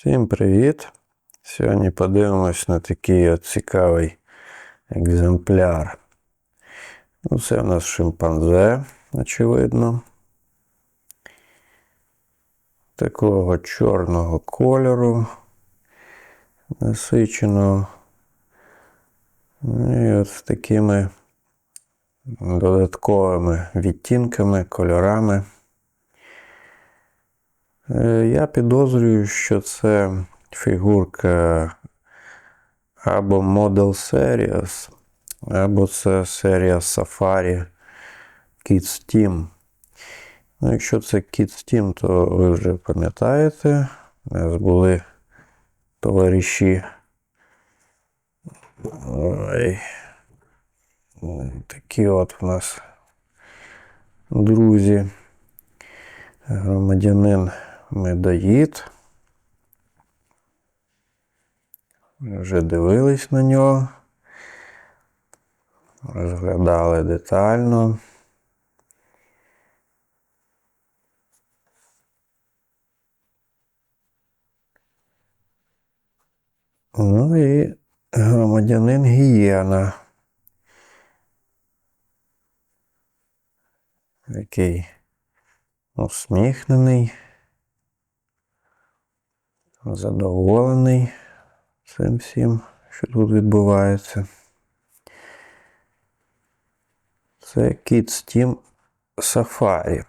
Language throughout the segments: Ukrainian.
Всім привіт! Сьогодні подивимось на такий от цікавий екземпляр. Ну, це у нас шимпанзе, очевидно. Такого чорного кольору, насиченого. Ну, І от з такими додатковими відтінками, кольорами. Е, Я підозрюю, що це фігурка або Model Series, або це серія Safari Kids Team. Ну, якщо це Kids Team, то ви вже пам'ятаєте, у нас були товариші. Ой. Такі от у нас друзі. Громадянин медоїд. Ми вже дивились на нього, розглядали детально. Ну і громадянин гієна. Який усміхнений, задоволений цим всім, що тут відбувається. Це Kids Team Safari.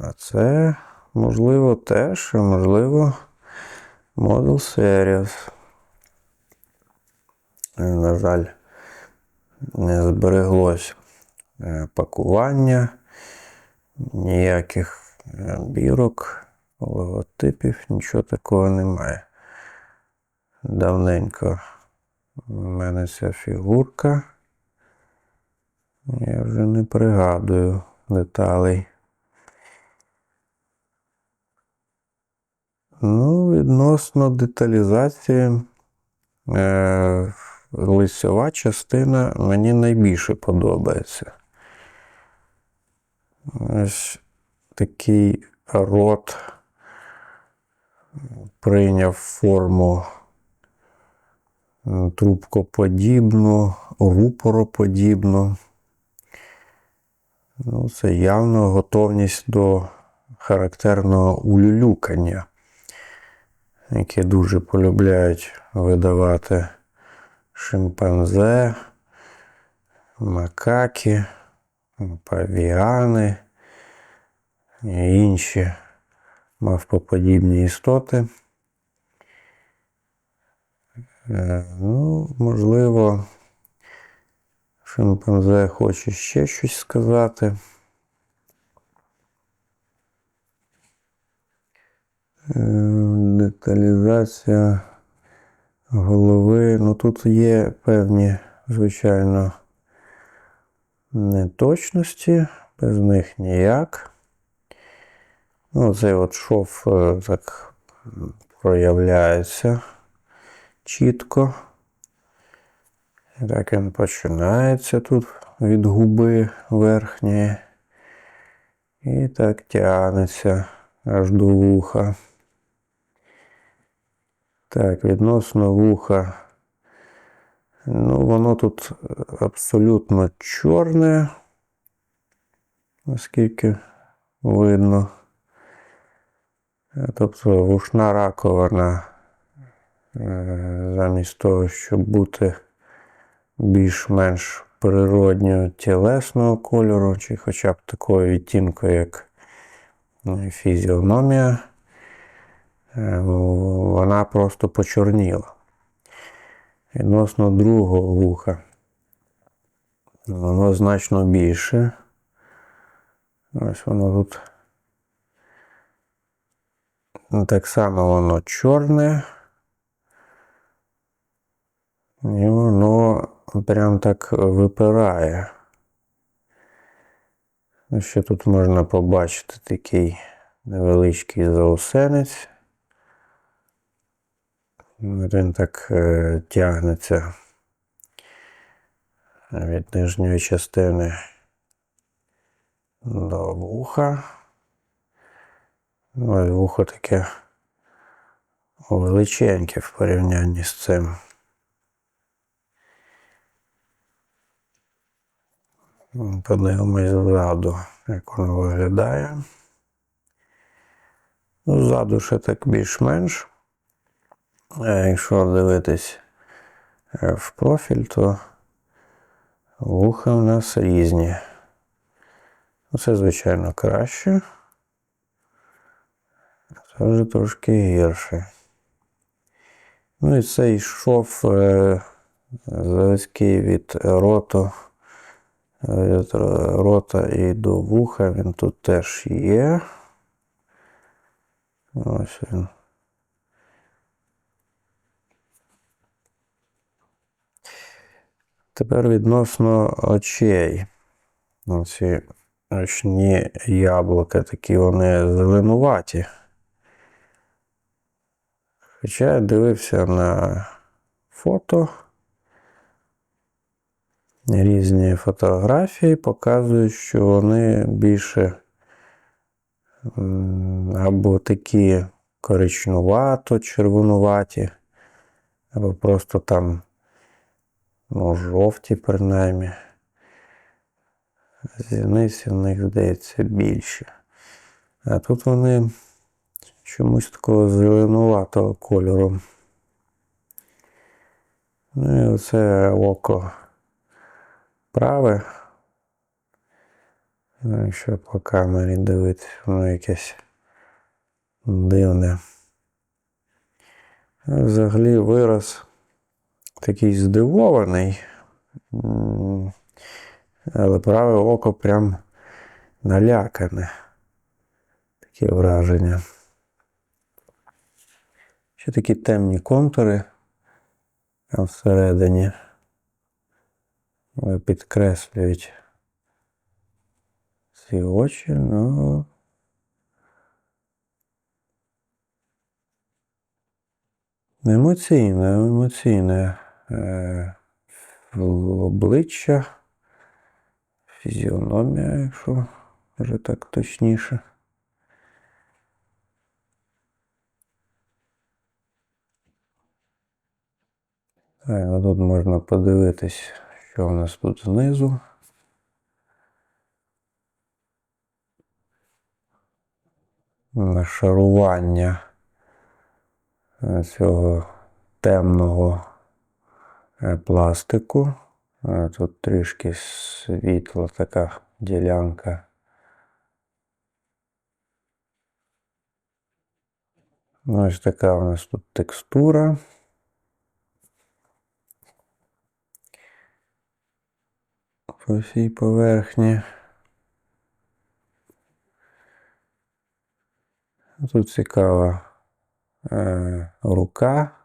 А це, можливо, теж, а можливо, Model Series. Е, На жаль, не збереглось е, пакування, ніяких е, бірок, логотипів, нічого такого немає. Давненько в мене ця фігурка. Я вже не пригадую деталей. Ну, відносно деталізації. Е, лицьова частина мені найбільше подобається. Ось такий рот прийняв форму трубкоподібну, рупороподібну. Ну, це явно готовність до характерного улюлюкання, яке дуже полюбляють видавати шимпанзе, макаки, павіани і інші мавпоподібні істоти. Е, Ну, можливо, шимпанзе хоче ще щось сказати. Е, Деталізація голови. Ну тут є певні, звичайно, неточності, без них ніяк. Ну, цей от шов е, так проявляється чітко. І Так він починається тут від губи верхньої. І так тягнеться аж до вуха. Так, відносно вуха. Ну, воно тут абсолютно чорне, наскільки видно. Тобто вушна раковина, е, замість того, щоб бути більш-менш природньо тілесного кольору, чи хоча б такою відтінкою, як е, фізіономія. Е, вона просто почорніла. Відносно другого вуха. Воно значно більше. Ось воно тут. Так само воно чорне. І воно прям так випирає. Ще тут можна побачити такий невеличкий заусенець. Він так е, тягнеться від нижньої частини до вуха. Ось вухо таке величеньке в порівнянні з цим. Подивимось ззаду, як воно виглядає. Ну, Ззаду ще так більш-менш. Якщо дивитись е, в профіль, то вуха в нас різні. Це, звичайно, краще. Це вже трошки гірше. Ну і цей шов е, заводський від роту, від рота і до вуха, він тут теж є. Ось він. Тепер відносно очей. Ці очні яблука такі вони зеленуваті. Хоча я дивився на фото, різні фотографії показують, що вони більше або такі коричнувато, червонуваті, або просто там ну, жовті, принаймні. Зіниці в них здається більше. А тут вони чомусь такого зеленуватого кольору. Ну і оце око праве. Ну, Якщо по камері дивитися, воно якесь дивне. Взагалі вираз такий здивований. Але праве око прям налякане. Таке враження. Ще такі темні контури там всередині підкреслюють ці очі, ну. Емоційне, емоційне обличчя, фізіономія, якщо вже так точніше. Так, а тут можна подивитись, що у нас тут знизу. Нашарування е, цього темного е, пластику. Е, Тут трішки світла така ділянка. Ось така у нас тут текстура. По всій поверхні. Тут цікава е, рука.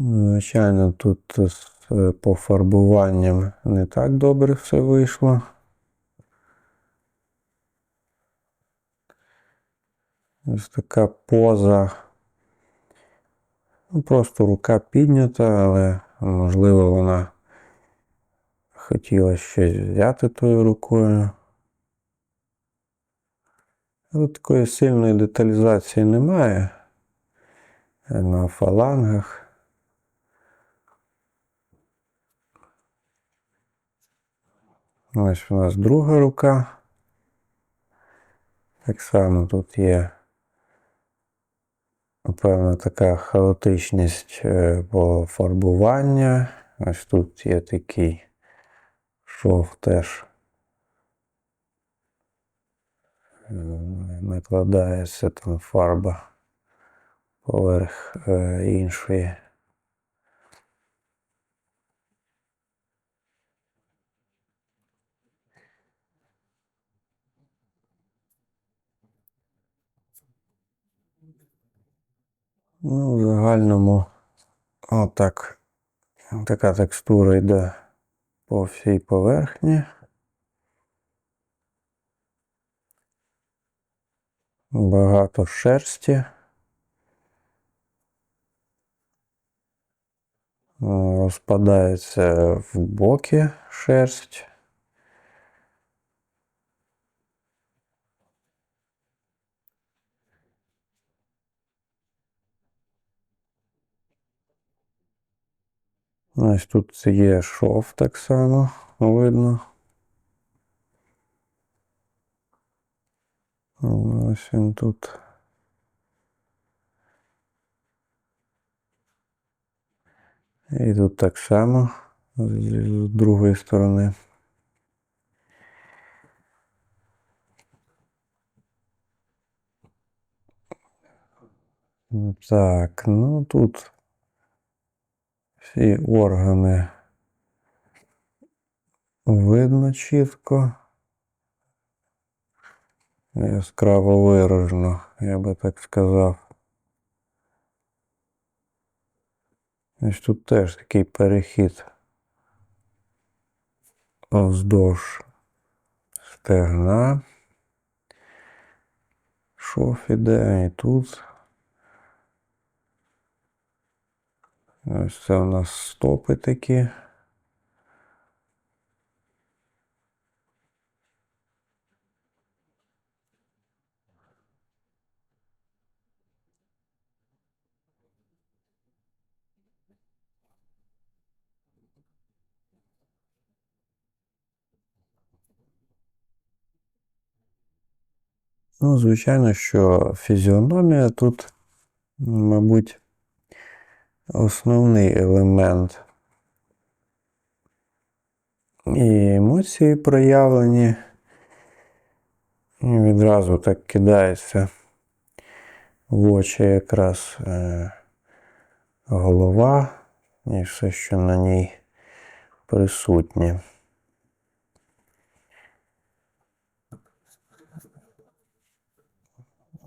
Звичайно, тут з е, пофарбуванням не так добре все вийшло. Ось така поза. Ну, просто рука піднята, але можливо вона хотіла щось взяти тою рукою. Але такої сильної деталізації немає на фалангах. Ось у нас друга рука. Так само тут є певна така хаотичність е, по фарбування. Ось тут є такий шов теж е, накладається там фарба поверх е, іншої. Ну, в загальному отак. Така текстура йде по всій поверхні. Багато шерсті. Розпадається в боки шерсть. Ось тут є шов так само видно. Ось він тут. І тут так само з другої сторони. Так, ну тут всі органи видно чітко. Яскраво виражено, я би так сказав. Ось тут теж такий перехід вздовж стегна. Шов іде і тут. Ось це у нас стопи такі. Ну, звичайно, що фізіономія тут, мабуть, основний елемент. І емоції проявлені. І відразу так кидається в очі якраз е, голова і все, що на ній присутнє.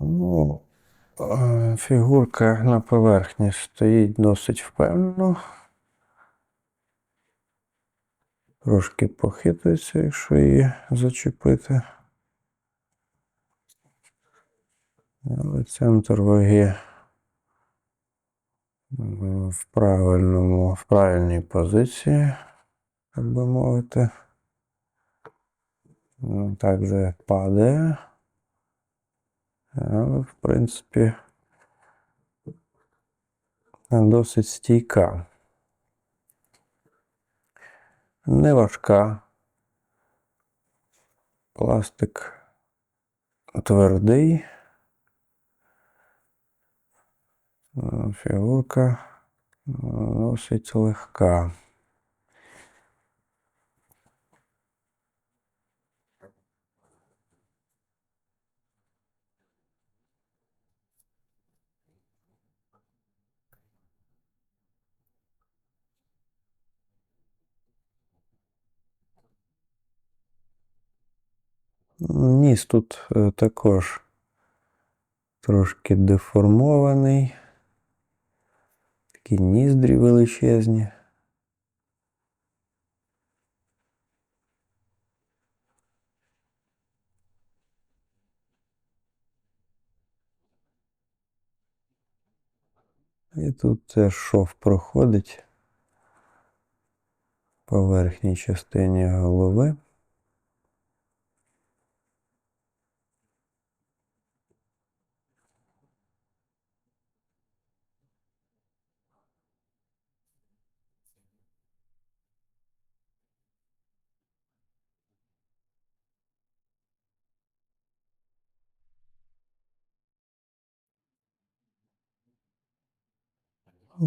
Ну, фігурка на поверхні стоїть досить впевнено. Трошки похитується, якщо її зачепити. Але центр ваги в правильному, в правильній позиції, так би мовити. Також падає. В принципі, досить стійка. Не важка. Пластик твердий. Фігурка досить легка. Ніс тут е, також трошки деформований. Такі ніздрі величезні. І тут теж шов проходить по верхній частині голови.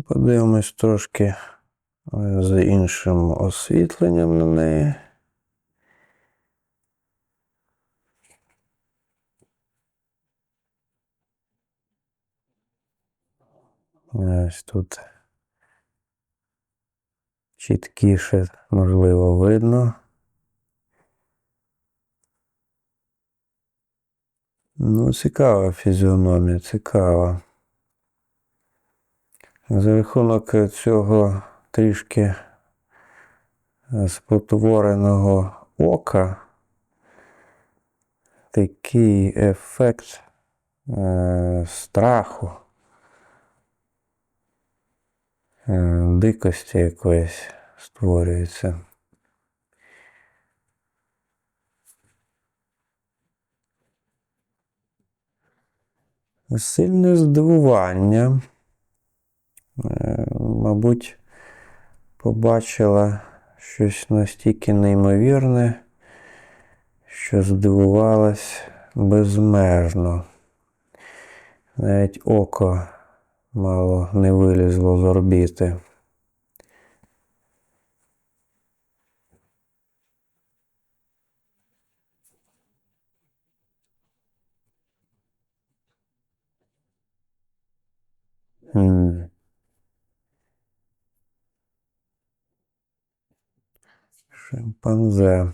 Подивимось трошки е, з іншим освітленням на неї. Ось тут чіткіше, можливо, видно. Ну, цікава фізіономія, цікава. За рахунок цього трішки спотвореного ока такий ефект е, страху, е, дикості якоїсь створюється. Сильне здивування. Е, мабуть, побачила щось настільки неймовірне, що здивувалась безмежно. Навіть око мало не вилізло з орбіти. М. Шимпанзе.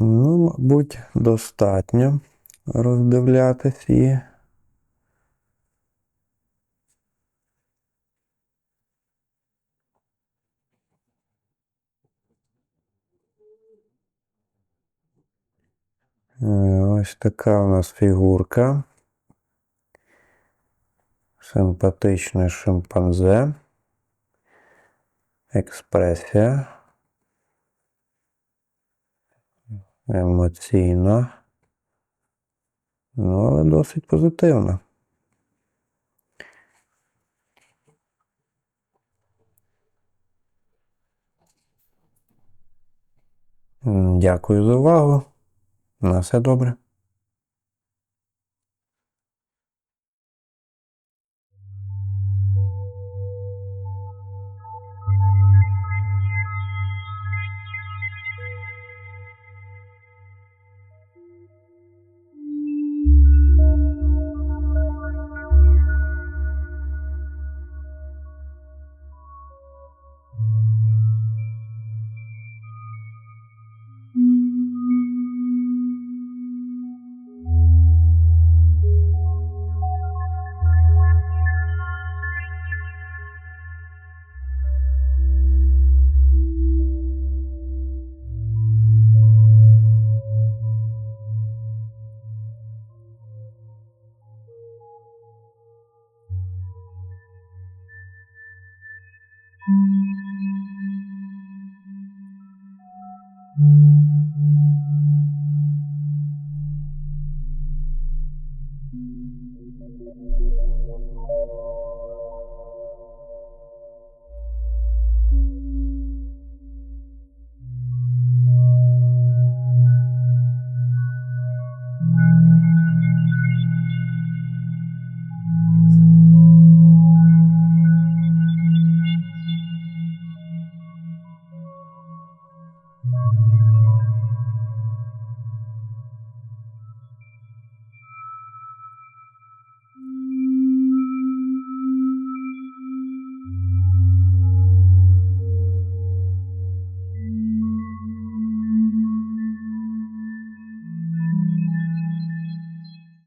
Ну, мабуть, достатньо роздивлятись її. Е, Ось така у нас фігурка. Симпатичне шимпанзе. Експресія. Емоційно. Ну, але досить позитивно. Дякую за увагу. На все добре.